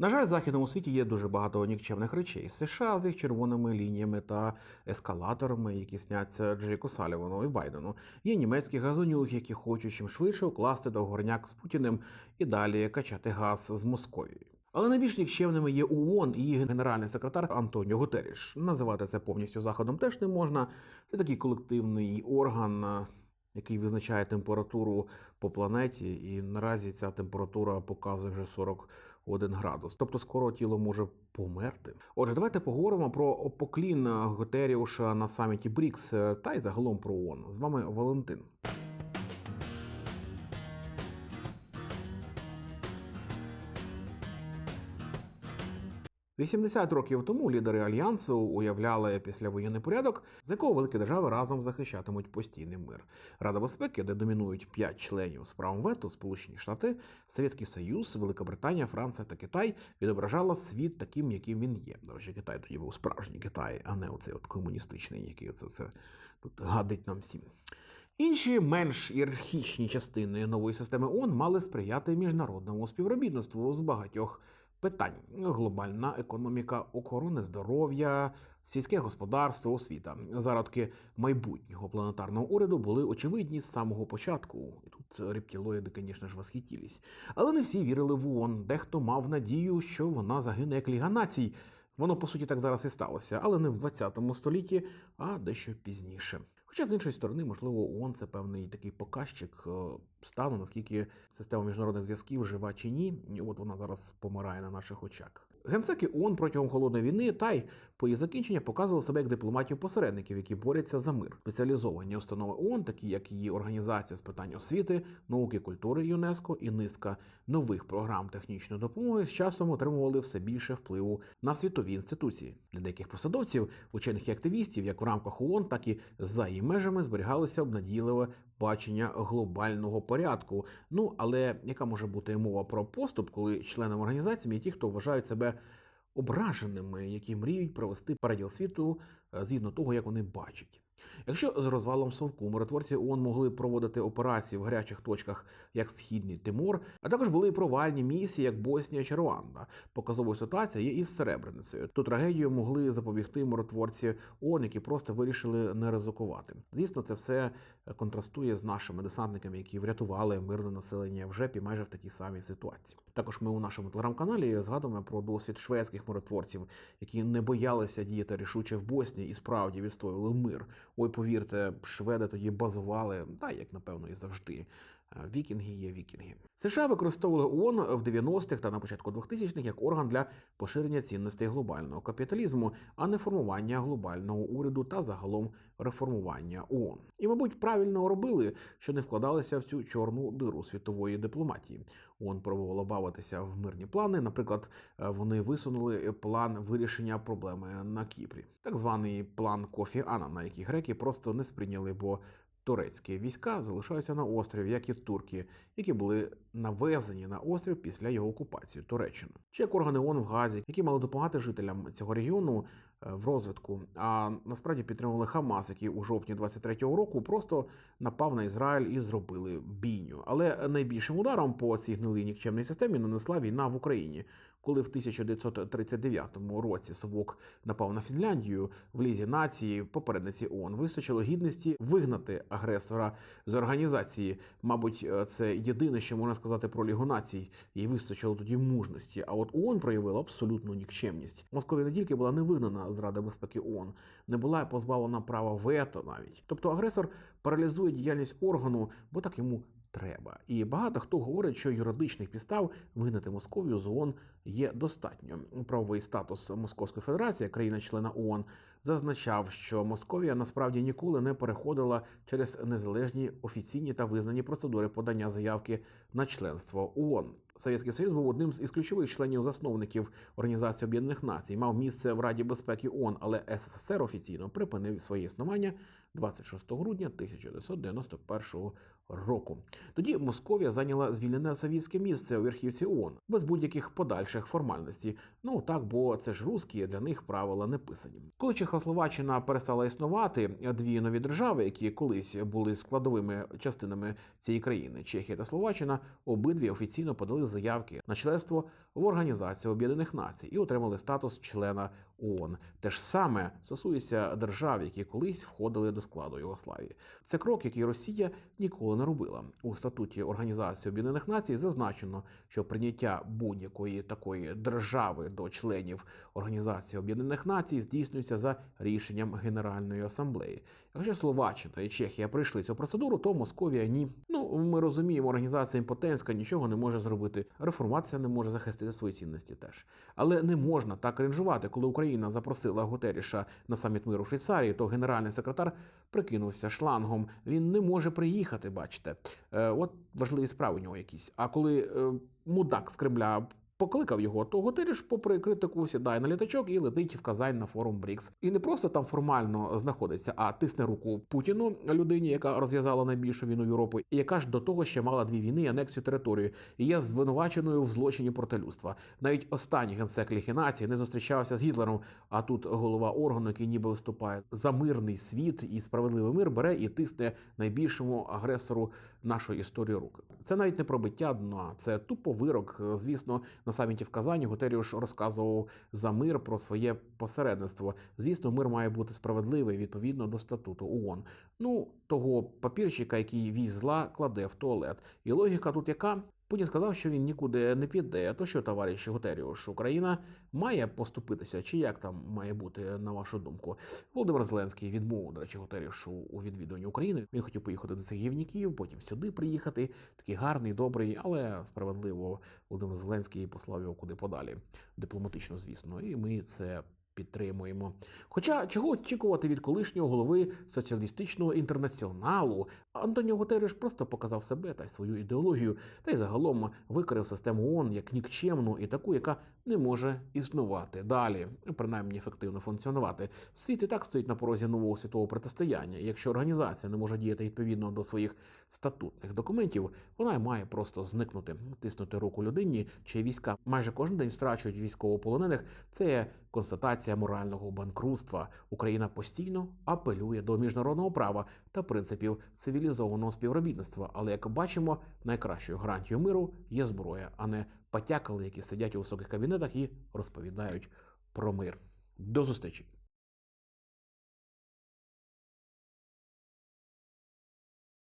На жаль, в західному світі є дуже багато нікчемних речей. США з їх червоними лініями та ескалаторами, які сняться Джейку Салівану і Байдену. Є німецькі газонюхи, які хочуть чим швидше укласти договорняк з Путіним і далі качати газ з Московії. Але найбільш нікчемними є ООН і її генеральний секретар Антоніо Гутеріш. Називати це повністю заходом теж не можна. Це такий колективний орган, який визначає температуру по планеті, і наразі ця температура показує вже 41 градус. Тобто скоро тіло може померти. Отже, давайте поговоримо про поклін Готеріуша на саміті БРІКС та й загалом про ООН. З вами Валентин. 80 років тому лідери альянсу уявляли післявоєнний порядок, з якого великі держави разом захищатимуть постійний мир. Рада безпеки, де домінують 5 членів з правом вето, Сполучені Штати, Совєтський Союз, Велика Британія, Франція та Китай відображала світ таким, яким він є. До речі, Китай тоді був справжній Китай, а не оцей от комуністичний, який це все тут гадить нам всім. Інші менш ієрархічні частини нової системи ООН мали сприяти міжнародному співробітництву з багатьох питань: глобальна економіка, охорони здоров'я, сільське господарство, освіта. Зародки майбутнього планетарного уряду були очевидні з самого початку. І тут рептилоїди, звісно ж, восхитілись. Але не всі вірили в ООН. Дехто мав надію, що вона загине як Ліга націй. Воно по суті так зараз і сталося, але не в 20 столітті, а дещо пізніше. Хоча з іншої сторони, можливо, ООН – це певний такий показчик е, стану, наскільки система міжнародних зв'язків жива чи ні. І от вона зараз помирає на наших очах. Генсеки ООН протягом холодної війни та й по її закінчення показували себе як дипломатів-посередників, які борються за мир. Спеціалізовані установи ООН, такі як її організація з питань освіти, науки, культури ЮНЕСКО і низка нових програм технічної допомоги з часом отримували все більше впливу на світові інституції. Для деяких посадовців, учених і активістів, як в рамках ООН, так і за її межами зберігалося обнадійливе бачення глобального порядку. Ну але яка може бути мова про поступ, коли членам організації є ті, хто вважають себе ображеними, які мріють провести переділ світу е, згідно того, як вони бачать. Якщо з розвалом совку миротворці ООН могли проводити операції в гарячих точках, як Східний Тимор, а також були і провальні місії, як Боснія чи Руанда. Показовою ситуація є із Серебреницею. Ту трагедію могли запобігти миротворці ООН, які просто вирішили не ризикувати. Звісно, це все контрастує з нашими десантниками, які врятували мирне населення в ЖЕПі майже в такій самій ситуації. Також ми у нашому телеграм-каналі згадуємо про досвід шведських миротворців, які не боялися діяти рішуче в Боснії і справді відстоювали мир. Ой, повірте, шведи тоді базували, та як напевно і завжди. Вікінги є вікінги. США використовували ООН в 90-х та на початку 2000-х як орган для поширення цінностей глобального капіталізму, а не формування глобального уряду та загалом реформування ООН. І, мабуть, правильно робили, що не вкладалися в цю чорну диру світової дипломатії. ООН пробувала бавитися в мирні плани. Наприклад, вони висунули план вирішення проблеми на Кіпрі, так званий план Кофі Анана, який греки просто не сприйняли, бо турецькі війська залишаються на острові, як і турки, які були навезені на острів після його окупації Туреччиною. Чи як органи ООН в Газі, які мали допомагати жителям цього регіону е, в розвитку, а насправді підтримували Хамас, який у жовтні 23-го року просто напав на Ізраїль і зробили бійню. Але найбільшим ударом по цій гнилій нікчемній системі нанесла війна в Україні, коли в 1939 році Совок напав на Фінляндію в лізі нації, попередниці ООН вистачило гідності вигнати агресора з організації. Мабуть, е, це єдине, що можна сказати про Лігу націй. Їй вистачило тоді мужності. А от ООН проявила абсолютну нікчемність. Московія не тільки була не вигнана з Ради безпеки ООН, не була позбавлена права вето навіть. Тобто агресор паралізує діяльність органу, бо так йому треба. І багато хто говорить, що юридичних підстав вигнати Московію з ООН є достатньо. Правовий статус Московської Федерації, країна-члена ООН, зазначав, що Московія насправді ніколи не переходила через незалежні офіційні та визнані процедури подання заявки на членство ООН. Совєтський Союз був одним з ключових членів засновників Організації Об'єднаних Націй, мав місце в Раді безпеки ООН, але СССР офіційно припинив своє існування 26 грудня 1991 року. Тоді Московія зайняла звільнене совєтське місце у верхівці ООН без будь-яких подальших формальностей. Ну так, бо це ж русські для них правила не писані. Коли Чехословаччина перестала існувати, дві нові держави, які колись були складовими частинами цієї країни, Чехія та Словаччина, обидві офіційно подали заявки на членство в Організацію Об'єднаних Націй і отримали статус члена ООН. Те ж саме стосується держав, які колись входили до складу Югославії. Це крок, який Росія ніколи не робила. У статуті Організації Об'єднаних Націй зазначено, що прийняття будь-якої такої держави до членів Організації Об'єднаних Націй здійснюється за рішенням Генеральної асамблеї. Якщо Словаччина і Чехія пройшли цю процедуру, то Московія ні. Ну ми розуміємо, організація імпотентська нічого не може зробити. Реформація не може захистити свої цінності теж. Але не можна так кринжувати. Коли Україна запросила Гутеріша на саміт миру в Швейцарії, то генеральний секретар прикинувся шлангом. Він не може приїхати. Бачите, Е, от важливі справи у нього якісь. А коли е, мудак з Кремля. Покликав його, то Гутеріш, попри критику, сідає на літачок і летить в Казань на форум БРІКС. І не просто там формально знаходиться, а тисне руку Путіну, людині, яка розв'язала найбільшу війну Європи, і яка ж до того ще мала дві війни, і анексію території, і є звинуваченою в злочині проти людства. Навіть останній генсек Ліги нації не зустрічався з Гітлером. А тут голова органу, який ніби виступає за мирний світ і справедливий мир, бере і тисне найбільшому агресору нашої історії руки. Це навіть не пробиття дна, це тупо вирок. Звісно, на саміті в Казані Гутеріуш розказував за мир про своє посередництво. Звісно, мир має бути справедливий відповідно до статуту ООН. Ну того папірчика, який віз зла, кладе в туалет. І логіка тут яка? Путін сказав, що він нікуди не піде. То що, товариш Гутеріуш, Україна має поступитися, чи як там має бути, на вашу думку? Володимир Зеленський відмовив, до речі, Гутеріушу у відвідуванні України. Він хотів поїхати до цих гівніків, потім сюди приїхати. Такий гарний, добрий, але справедливо Володимир Зеленський послав його куди подалі. Дипломатично, звісно, і ми це. Підтримуємо. Хоча чого очікувати від колишнього голови соціалістичного інтернаціоналу, Антоніо Гутереш просто показав себе та й свою ідеологію, та й загалом викрив систему ООН як нікчемну і таку, яка не може існувати далі, принаймні ефективно функціонувати. Світ і так стоїть на порозі нового світового протистояння. Якщо організація не може діяти відповідно до своїх статутних документів, вона має просто зникнути, тиснути руку людині, чиї війська майже кожен день страчують військовополонених. Це є констатація морального банкрутства. Україна постійно апелює до міжнародного права та принципів цивілізованого співробітництва. Але як бачимо, найкращою гарантією миру є зброя, а не патякали, які сидять у високих кабінетах і розповідають про мир. До зустрічі!